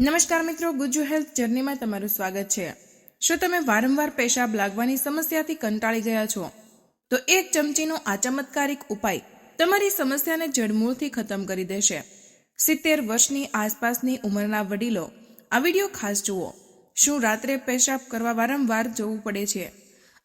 નમસ્કાર મિત્રો, ગુજુ હેલ્થ જર્નીમાં તમારું સ્વાગત છે. શું તમે વારંવાર પેશાબ લાગવાની સમસ્યાથી કંટાળી ગયા છો? તો એક ચમચીનો આ ચમત્કારિક ઉપાય તમારી સમસ્યાને જડમૂળથી ખતમ કરી દેશે. સિત્તેર વર્ષની આસપાસની ઉંમરના વડીલો, આ વીડિયો ખાસ જુઓ. શું રાત્રે પેશાબ કરવા વારંવાર જવું પડે છે?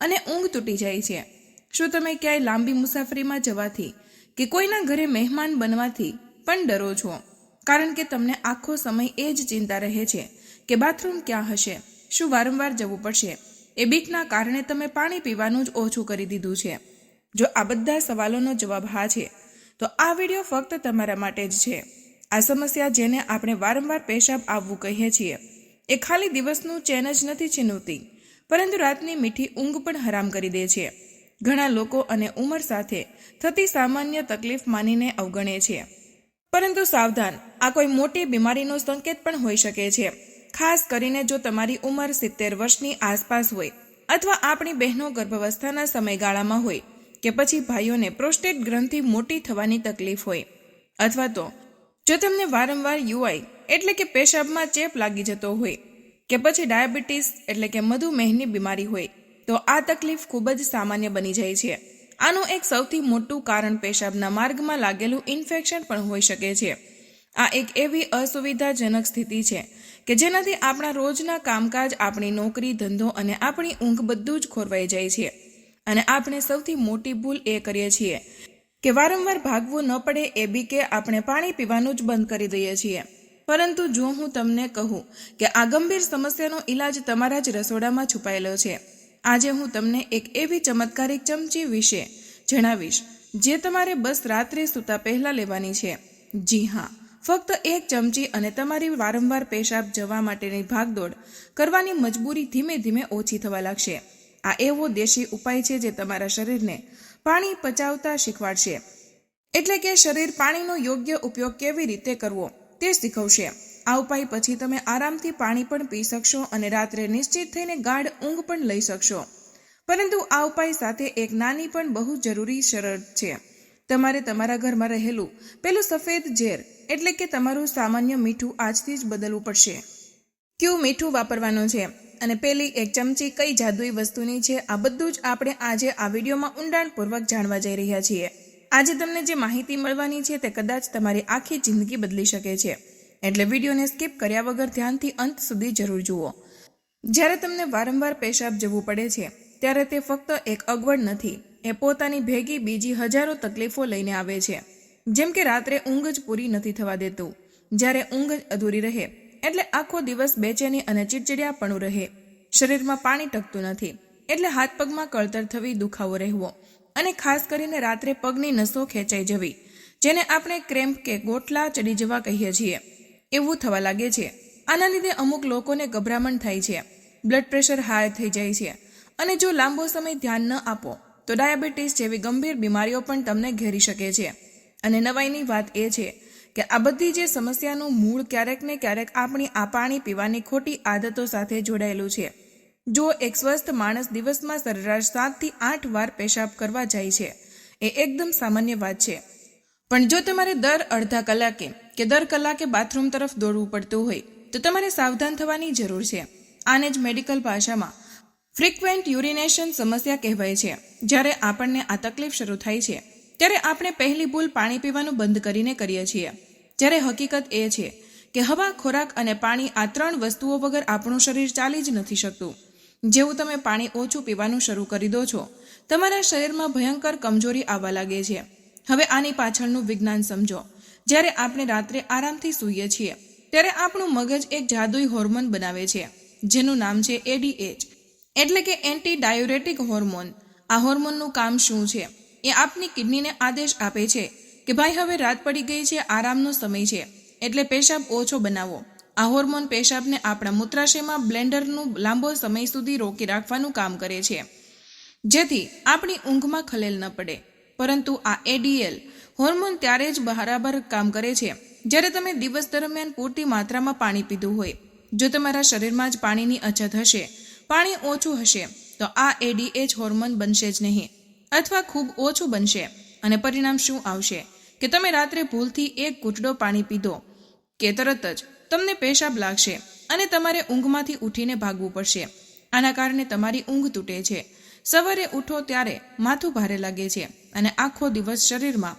અને ઊંઘ તૂટી જાય છે. શું તમે ક્યાંય લાંબી મુસાફરીમાં જવાથી કે કોઈના ઘરે મહેમાન બનવાથી પણ ડરો છો? કારણ કે તમને આખો સમય એ જ ચિંતા રહે છે કે બાથરૂમ ક્યાં હશે? શું વારંવાર જવું પડશે? એ બીકના કારણે તમે પાણી પીવાનું જ ઓછું કરી દીધું છે. જો આ બધા સવાલોનો જવાબ હા છે, તો આ વીડિયો ફક્ત તમારા માટે જ છે. આ સમસ્યા જેને આપણે વારંવાર પેશાબ આવવું કહીએ છીએ, એ ખાલી દિવસનું ચેન જ નથી છીનવતી, પરંતુ રાતની મીઠી ઊંઘ પણ હરામ કરી દે છે. ઘણા લોકો અને ઉંમર સાથે થતી સામાન્ય તકલીફ માનીને અવગણે છે. પરંતુ સાવધાન, આ કોઈ મોટી બીમારીનો સંકેત પણ હોઈ શકે છે. ખાસ કરીને જો તમારી ઉંમર સિત્તેર વર્ષની આસપાસ હોય અથવા આપણી બહેનો ગર્ભાવસ્થાના સમયગાળામાં હોય કે પછી ભાઈઓને પ્રોસ્ટેટ ગ્રંથિ મોટી થવાની તકલીફ હોય. અથવા તો, જો તમને વારંવાર યુઆઈ એટલે કે પેશાબમાં ચેપ લાગી જતો હોય કે પછી ડાયાબિટીસ એટલે કે મધુમેહની બીમારી હોય, તો આ તકલીફ ખૂબ જ સામાન્ય બની જાય છે. આનું એક સૌથી મોટું કારણ પેશાબના માર્ગમાં લાગેલું ઇન્ફેક્શન પણ હોઈ શકે છે. આ એક એવી અસુવિધાજનક સ્થિતિ છે કે જેનાથી આપણા રોજના કામકાજ, આપણી નોકરી, ધંધો અને આપણી ઊંઘ બધું જ ખોરવાઈ જાય છે. અને આપણે સૌથી મોટી ભૂલ એ કરીએ છીએ કે વારંવાર ભાગવું ન પડે એ બી કે આપણે પાણી પીવાનું જ બંધ કરી દઈએ છીએ. પરંતુ જો હું તમને કહું કે આ ગંભીર સમસ્યાનો ઈલાજ તમારા જ રસોડામાં છુપાયેલો છે આજે હું તમને એક એવી ચમત્કારિક ચમચી વિશે જણાવીશ, જે તમારે બસ રાત્રે સૂતા પહેલા લેવાની છે. જી હા, ફક્ત એક ચમચી અને તમારી વારંવાર પેશાબ જવા માટેની ભાગદોડ કરવાની મજબૂરી ધીમે ધીમે ઓછી થવા લાગશે. આ એવો દેશી ઉપાય છે જે તમારા શરીરને પાણી પચાવતા શીખવાડશે. એટલે કે શરીર પાણીનો યોગ્ય ઉપયોગ કેવી રીતે કરવો તે શીખવશે. આ ઉપાય પછી તમે આરામથી પાણી પણ પી શકશો અને રાત્રે નિશ્ચિત થઈને ગાઢ ઊંઘ પણ લઈ શકશો. પરંતુ આ ઉપાય સાથે એક નાની પણ બહુ જરૂરી શરત છે. તમારે તમારા ઘરમાં રહેલું પેલું સફેદ ઝેર એટલે કે તમારું સામાન્ય મીઠું આજથી જ બદલવું પડશે. ક્યુ મીઠું વાપરવાનું છે? અને પેલી એક ચમચી કઈ જાદુઈ વસ્તુની છે? આ બધું જ આપણે આજે આ વિડીયોમાં ઊંડાણપૂર્વક જાણવા જઈ રહ્યા છીએ. આજે તમને જે માહિતી મળવાની છે તે કદાચ તમારી આખી જિંદગી બદલી શકે છે. એટલે વિડીયોને સ્કીપ કર્યા વગર ધ્યાનથી અંત સુધી જરૂર જુઓ. જ્યારે તમને વારંવાર પેશાબ જવું પડે છે, ત્યારે તે ફક્ત એક અગવડ નથી, એ પોતાની ભેગી બીજી હજારો તકલીફો લઈને આવે છે. જેમ કે રાત્રે ઊંઘ જ પૂરી નથી થવા દેતું, જ્યારે ઊંઘ જ અધૂરી રહે, એટલે આખો દિવસ બેચેની અને ચીડચીડિયાપણું રહે. શરીરમાં પાણી ટકતું નથી, એટલે હાથ પગમાં કળતર થવી દુખાવો રહેવો, અને ખાસ કરીને રાત્રે પગની નસો ખેંચાઈ જવી, જેને આપણે ક્રેમ્પ કે ગોઠલા ચડી જવા કહીએ છીએ. એવું થવા લાગે છે. આના લીધે અમુક લોકોને ગભરામણ થાય છે. બ્લડ પ્રેશર હાઈ થઈ જાય છે. અને જો લાંબો સમય ધ્યાન ન આપો, તો ડાયાબિટીસ જેવી ગંભીર બીમારીઓ પણ તમને ઘેરી શકે છે. અને નવાઈની વાત એ છે કે આ બધી જે સમસ્યાનું મૂળ ક્યારેક ને ક્યારેક આપણી આ પાણી પીવાની ખોટી આદતો સાથે જોડાયેલું છે. જો એક સ્વસ્થ માણસ દિવસમાં સરેરાશ સાતથી આઠ વાર પેશાબ કરવા જાય છે, એ એકદમ સામાન્ય વાત છે. પણ જો તમારે દર અડધા કલાકે કે દર કલાકે બાથરૂમ તરફ દોડવું પડતું હોય, તો તમારે સાવધાન થવાની જરૂર છે. આને જ મેડિકલ ભાષામાં ફ્રિક્વેન્ટ યુરિનેશન સમસ્યા કહેવાય છે. જ્યારે આપણને આ તકલીફ શરૂ થાય છે, ત્યારે આપણે પહેલી ભૂલ પાણી પીવાનું બંધ કરીને કરીએ છીએ. જ્યારે હકીકત એ છે કે હવા, ખોરાક અને પાણી આ ત્રણ વસ્તુઓ વગર આપણું શરીર ચાલી જ નથી શકતું. જેવું તમે પાણી ઓછું પીવાનું શરૂ કરી દો છો, તમારા શરીરમાં ભયંકર કમજોરી આવવા લાગે છે. હવે આની પાછળનું વિજ્ઞાન સમજો. જ્યારે આપણે રાત્રે આરામથી સૂઈએ છીએ, ત્યારે આપણું મગજ એક જાદુઈ હોર્મોન બનાવે છે, જેનું નામ છે એડીએચ એટલે કે એન્ટી ડાયોરેટિક હોર્મોન. આ હોર્મોનનું કામ શું છે? એ આપની કિડનીને આદેશ આપે છે કે ભાઈ હવે રાત પડી ગઈ છે, આરામનો સમય છે, એટલે પેશાબ ઓછો બનાવો. આ હોર્મોન પેશાબને આપણા મૂત્રાશયમાં બ્લેન્ડરનું લાંબો સમય સુધી રોકી રાખવાનું કામ કરે છે. જેથી આપણી ઊંઘમાં ખલેલ ન પડે. પરંતુ આ એડીએલ હોર્મોન ત્યારે જ બરાબર કામ કરે છે. જ્યારે તમે દિવસ દરમિયાન પૂરતી માત્રામાં પાણી પીધું હોય, જો તમારા શરીરમાં જ પાણીની અછત હશે, પાણી ઓછું હશે, તો આ એડીએચ હોર્મોન બનશે જ નહીં. અથવા ખૂબ ઓછું બનશે. અને પરિણામ શું આવશે? કે તમે રાત્રે ભૂલથી એક ઘૂંટડો પાણી પીધો, કે તરત જ તમને પેશાબ લાગશે અને તમારે ઊંઘમાંથી ઉઠીને ભાગવું પડશે. આના કારણે તમારી ઊંઘ તૂટે છે. સવારે ઉઠો ત્યારે માથું ભારે લાગે છે અને આખો દિવસ શરીરમાં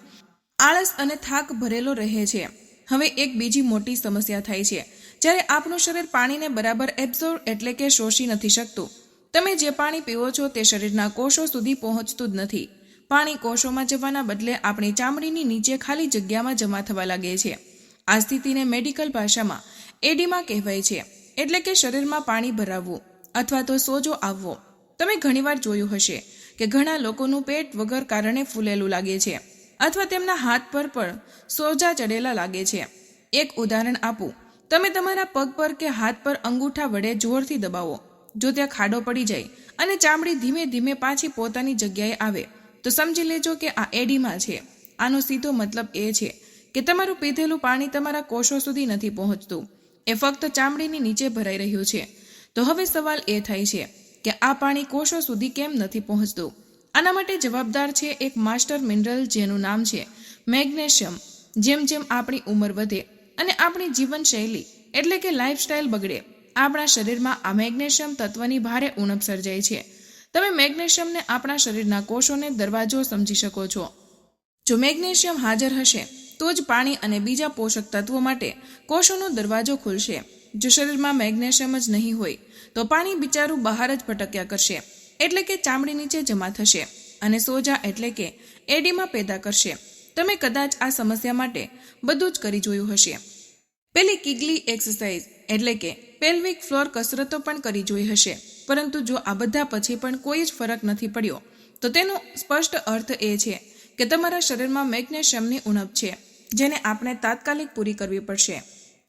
આળસ અને થાક ભરેલો રહે છે. હવે એક બીજી મોટી સમસ્યા થાય છે. જ્યારે આપણું શરીર પાણીને બરાબર એબ્ઝોર્વ એટલે કે શોષી નથી શકતું. તમે જે પાણી પીવો છો તે શરીરના કોષો સુધી પહોંચતું જ નથી. પાણી કોષોમાં જવાના બદલે આપણી ચામડીની નીચે ખાલી જગ્યામાં જમા થવા લાગે છે. આ સ્થિતિને મેડિકલ ભાષામાં એડીમાં કહેવાય છે. એટલે કે શરીરમાં પાણી ભરાવવું અથવા તો સોજો આવવો. તમે ઘણીવાર જોયું હશે કે ઘણા લોકોનું પેટ વગર કારણે ફૂલેલું લાગે છે અથવા તેમના હાથ પર પણ સોજા ચડેલા લાગે છે. એક ઉદાહરણ આપું. તમે તમારા પગ પર કે હાથ પર અંગૂઠા વડે જોરથી દબાવો. જો ત્યાં ખાડો પડી જાય અને ચામડી ધીમે ધીમે પાછી પોતાની જગ્યાએ આવે, તો સમજી લેજો કે આ એડીમાં છે. આનો સીધો મતલબ એ છે કે તમારું પીધેલું પાણી તમારા કોષો સુધી નથી પહોંચતું. એ ફક્ત ચામડીની નીચે ભરાઈ રહ્યું છે. તો હવે સવાલ એ થાય છે કે આ પાણી કોષો સુધી કેમ નથી પહોંચતું? આના માટે જવાબદાર છે એક માસ્ટર મિનરલ જેનું નામ છે મેગ્નેશિયમ, જેમ જેમ આપણી ઉંમર વધે અને આપણી જીવનશૈલી એટલે કે લાઇફસ્ટાઇલ બગડે, આપણા શરીરમાં આ મેગ્નેશિયમ તત્વની ભારે ઉણપ સર્જાય છે. તમે મેગ્નેશિયમને આપણા શરીરના કોષોને દરવાજો સમજી શકો છો. જો મેગ્નેશિયમ હાજર હશે, તો જ પાણી અને બીજા પોષક તત્વો માટે કોષોનો દરવાજો ખુલશે. જો શરીરમાં મેગ્નેશિયમ જ નહીં હોય, તો પાણી બિચારું બહાર જ ભટક્યા કરશે. એટલે કે ચામડી નીચે જમા થશે અને સોજા એટલે કે એડીમાં પેદા કરશે. તમે કદાચ આ સમસ્યા માટે બધું જ કરી જોયું હશે. પેલી કિગલી એક્સરસાઇઝ એટલે કે પેલ્વિક ફ્લોર કસરતો પણ કરી જોઈ હશે. પરંતુ જો આ બધા પછી પણ કોઈ જ ફરક નથી પડ્યો, તો તેનો સ્પષ્ટ અર્થ એ છે કે તમારા શરીરમાં મેગ્નેશિયમની ઉણપ છે, જેને આપણે તાત્કાલિક પૂરી કરવી પડશે.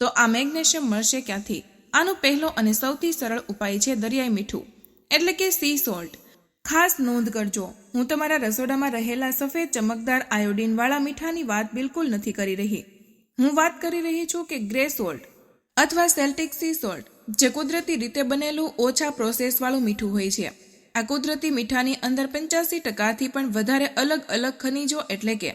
તો આ મેગ્નેશિયમ મળશે ક્યાંથી? આનો પહેલો અને સૌથી સરળ ઉપાય છે દરિયાઈ મીઠું, એટલે કે સી સોલ્ટ ખાસ નોંધ કરજો, હું તમારા રસોડામાં રહેલા સફેદ ચમકદાર આયોડીનવાળા મીઠાની વાત બિલકુલ નથી કરી રહી. હું વાત કરી રહી છું કે ગ્રે સોલ્ટ અથવા સેલ્ટિક સી સોલ્ટ જે કુદરતી રીતે બનેલું ઓછા પ્રોસેસવાળું મીઠું હોય છે. આ કુદરતી મીઠાની અંદર પંચ્યાસી ટકાથી પણ વધારે અલગ અલગ ખનિજો એટલે કે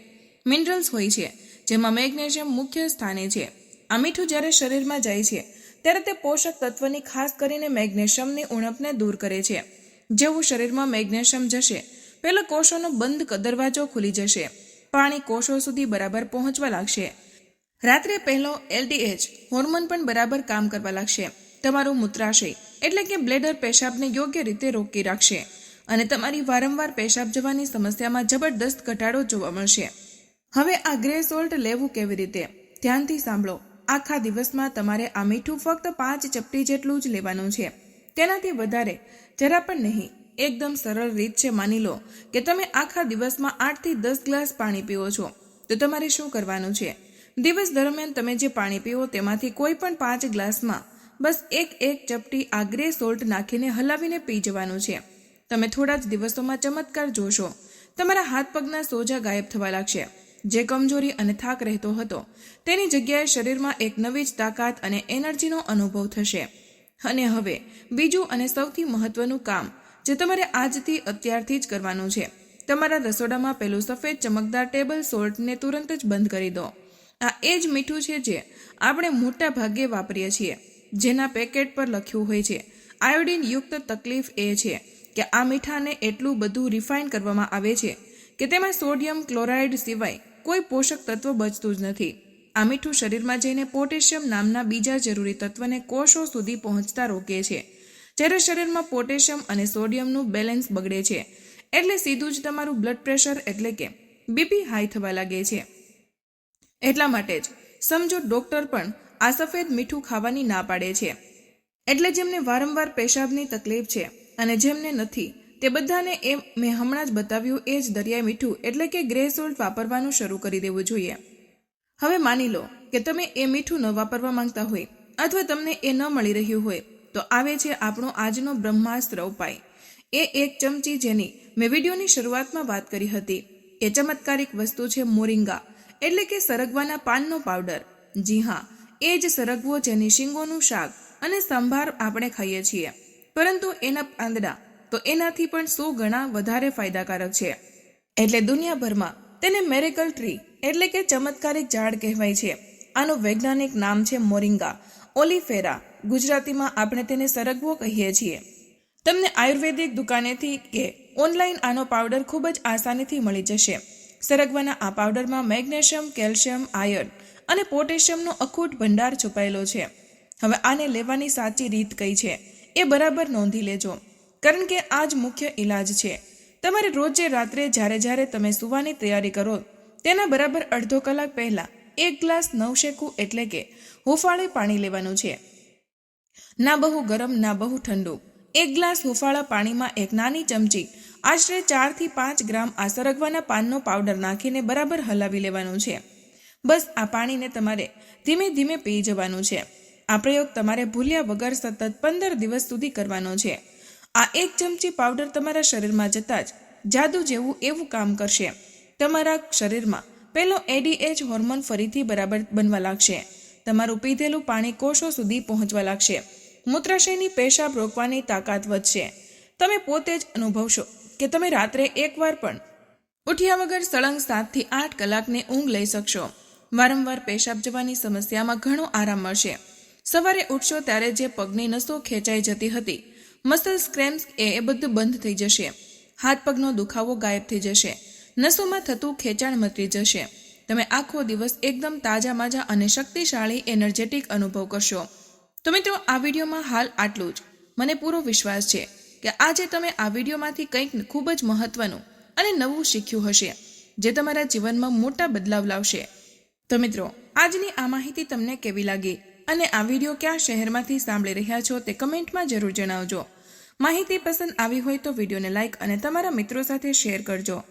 મિનરલ્સ હોય છે, જેમાં મેગ્નેશિયમ મુખ્ય સ્થાને છે. આ મીઠું જ્યારે શરીરમાં જાય છે, ત્યારે તે પોષક તત્વની ખાસ કરીને મેગ્નેશિયમની ઉણપને દૂર કરે છે. જેવું શરીરમાં મેગ્નેશિયમ જશે પેલા કોષોનો બંધ દરવાજો ખુલી જશે. પાણી કોષો સુધી બરાબર પહોંચવા લાગશે. રાત્રે પહેલો એલડીએચ હોર્મોન પણ બરાબર કામ કરવા લાગશે. તમારું મૂત્રાશય, એટલે કે બ્લેડર પેશાબને યોગ્ય રીતે રોકી રાખશે. અને તમારી વારંવાર પેશાબ જવાની સમસ્યામાં જબરદસ્ત ઘટાડો જોવા મળશે. હવે આ ગ્રે સોલ્ટ લેવું કેવી રીતે? ધ્યાનથી સાંભળો. આખા દિવસમાં તમારે આ મીઠું ફક્ત પાંચ ચપટી જેટલું જ લેવાનું છે. તેનાથી વધારે જરા પણ નહીં. એકદમ સરળ રીત છે, માની લો, કે તમે આખા દિવસમાં આઠથી દસ ગ્લાસ પાણી પીવો છો. તો તમારે શું કરવાનું છે? દિવસ દરમિયાન તમે જે પાણી પીવો તેમાંથી કોઈ પણ પાંચ ગ્લાસમાં બસ એક એક ચપટી આ ગ્રે સોલ્ટ નાખીને હલાવીને પી જવાનું છે. તમે થોડા જ દિવસોમાં ચમત્કાર જોશો. તમારા હાથ પગના સોજા ગાયબ થવા લાગશે. જે કમજોરી અને થાક રહેતો હતો. તેની જગ્યાએ શરીરમાં એક નવી જ તાકાત અને એનર્જીનો અનુભવ થશે. અને હવે, બીજું અને સૌથી મહત્વનું કામ, જે તમારે આજથી અત્યારથી જ કરવાનું છે. તમારા રસોડામાં પેલું સફેદ ચમકદાર ટેબલ સોલ્ટને તુરંત જ બંધ કરી દો. આ એ જ મીઠું છે જે આપણે મોટા ભાગે વાપરીએ છીએ. જેના પેકેટ પર લખ્યું હોય છે આયોડિન યુક્ત તકલીફ એ છે કે આ મીઠાને એટલું બધું રિફાઇન કરવામાં આવે છે કે તેમાં સોડિયમ ક્લોરાઇડ સિવાય કોઈ પોષક તત્વ બચતું જ નથી. આ મીઠું શરીરમાં જઈને પોટેશિયમ નામના બીજા જરૂરી તત્વને કોષો સુધી પહોંચતા રોકે છે. જ્યારે શરીરમાં પોટેશિયમ અને સોડિયમનું બેલેન્સ બગડે છે, એટલે સીધું જ તમારું બ્લડ પ્રેશર એટલે કે બીપી હાઈ થવા લાગે છે. એટલા માટે જ સમજો ડોક્ટર પણ આ સફેદ મીઠું ખાવાની ના પાડે છે. એટલે જેમને વારંવાર પેશાબની તકલીફ છે અને જેમને નથી તે બધાને એ મેં હમણાં જ બતાવ્યું એ જ દરિયાઈ મીઠું એટલે કે ગ્રે સોલ્ટ વાપરવાનું શરૂ કરી દેવું જોઈએ. હવે માની લો કે તમે એ મીઠું ન વાપરવા માંગતા હોય અથવા તમને એ ન મળી રહ્યું હોય, તો આવે છે આપણો આજનો બ્રહ્માસ્ત્ર ઉપાય. એ એક ચમચી જેની મેં વિડીયોની શરૂઆતમાં વાત કરી હતી. એ ચમત્કારિક વસ્તુ છે મોરિંગા, એટલે કે સરગવાના પાનનો પાવડર. જી હા, એ જ સરગવો જેની શીંગોનું શાક અને સંભાર આપણે ખાઈએ છીએ. પરંતુ એના પાંદડા તો એનાથી પણ સો ગણા વધારે ફાયદાકારક છે. એટલે દુનિયાભરમાં તેને મેરેકલ ટ્રી એટલે કે ચમત્કારિક ઝાડ કહેવાય છે. આનું વૈજ્ઞાનિક નામ છે મોરિંગા. ઓલિફેરા, ગુજરાતીમાં આપણે તેને સરગવો કહીએ છીએ. તમને આયુર્વેદિક દુકાનેથી કે ઓનલાઈન આનો પાવડર ખૂબ જ આસાનીથી મળી જશે. સરગવાના આ પાવડરમાં મેગ્નેશિયમ, કેલ્શિયમ, આયર્ન અને પોટેશિયમનો અખૂટ ભંડાર છુપાયેલો છે. હવે આને લેવાની સાચી રીત કઈ છે એ બરાબર નોંધી લેજો. કારણ કે આ જ મુખ્ય ઈલાજ છે. તમારે રોજે રાત્રે જ્યારે જ્યારે તમે સૂવાની તૈયારી કરો, તેના બરાબર અડધો કલાક પહેલાં એક ગ્લાસ નવશેકું એટલે કે હુંફાળે પાણી લેવાનું છે. ના બહુ ગરમ, ના બહુ ઠંડુ. એક ગ્લાસ હુંફાળા પાણીમાં એક નાની ચમચી આશરે ચારથી પાંચ ગ્રામ આ સરગવાના પાનનો પાવડર નાખીને બરાબર હલાવી લેવાનું છે. બસ આ પાણીને તમારે ધીમે ધીમે પી જવાનું છે. આ પ્રયોગ તમારે ભૂલ્યા વગર સતત પંદર દિવસ સુધી કરવાનો છે. આ એક ચમચી પાવડર તમારા શરીરમાં જતાં જ જાદુ જેવું એવું કામ કરશે. તમારા શરીરમાં પેલો એડીએચ હોર્મોન ફરીથી બરાબર બનવા લાગશે. તમારું પીધેલું પાણી કોષો સુધી પહોંચવા લાગશે. મૂત્રાશયની પેશાબ રોકવાની તાકાત વધશે. તમે પોતે જ અનુભવશો કે તમે રાત્રે એકવાર પણ ઉઠ્યા વગર સળંગ સાતથી આઠ કલાકની ઊંઘ લઈ શકશો. વારંવાર પેશાબ જવાની સમસ્યામાં ઘણો આરામ મળશે. સવારે ઉઠશો ત્યારે જે પગની નસો ખેંચાઈ જતી હતી મસલ્સ ક્રેમ્સ એ એ બધું બંધ થઈ જશે. હાથ પગનો દુખાવો ગાયબ થઈ જશે. નસોમાં થતું ખેંચાણ મટી જશે. તમે આખો દિવસ એકદમ તાજા માજા અને શક્તિશાળી, એનર્જેટિક અનુભવ કરશો. તો મિત્રો, આ વિડીયોમાં હાલ આટલું જ. મને પૂરો વિશ્વાસ છે કે આજે તમે આ વિડીયોમાંથી કંઈક ખૂબ જ મહત્વનું અને નવું શીખ્યું હશે, જે તમારા જીવનમાં મોટા બદલાવ લાવશે. તો મિત્રો, આજની આ માહિતી તમને કેવી લાગી અને આ વીડિયો કયા શહેરમાંથી સાંભળી રહ્યા છો તે કમેન્ટમાં જરૂર જણાવજો. માહિતી પસંદ આવી હોય તો વિડીયોને લાઇક અને તમારા મિત્રો સાથે શેર કરજો.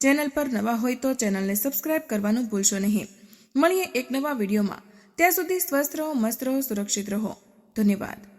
ચેનલ પર નવા હોય તો ચેનલને સબસ્ક્રાઇબ કરવાનું ભૂલશો નહીં. મળીએ એક નવા વિડીયોમાં. ત્યાં સુધી સ્વસ્થ રહો, મસ્ત રહો, સુરક્ષિત રહો. ધન્યવાદ.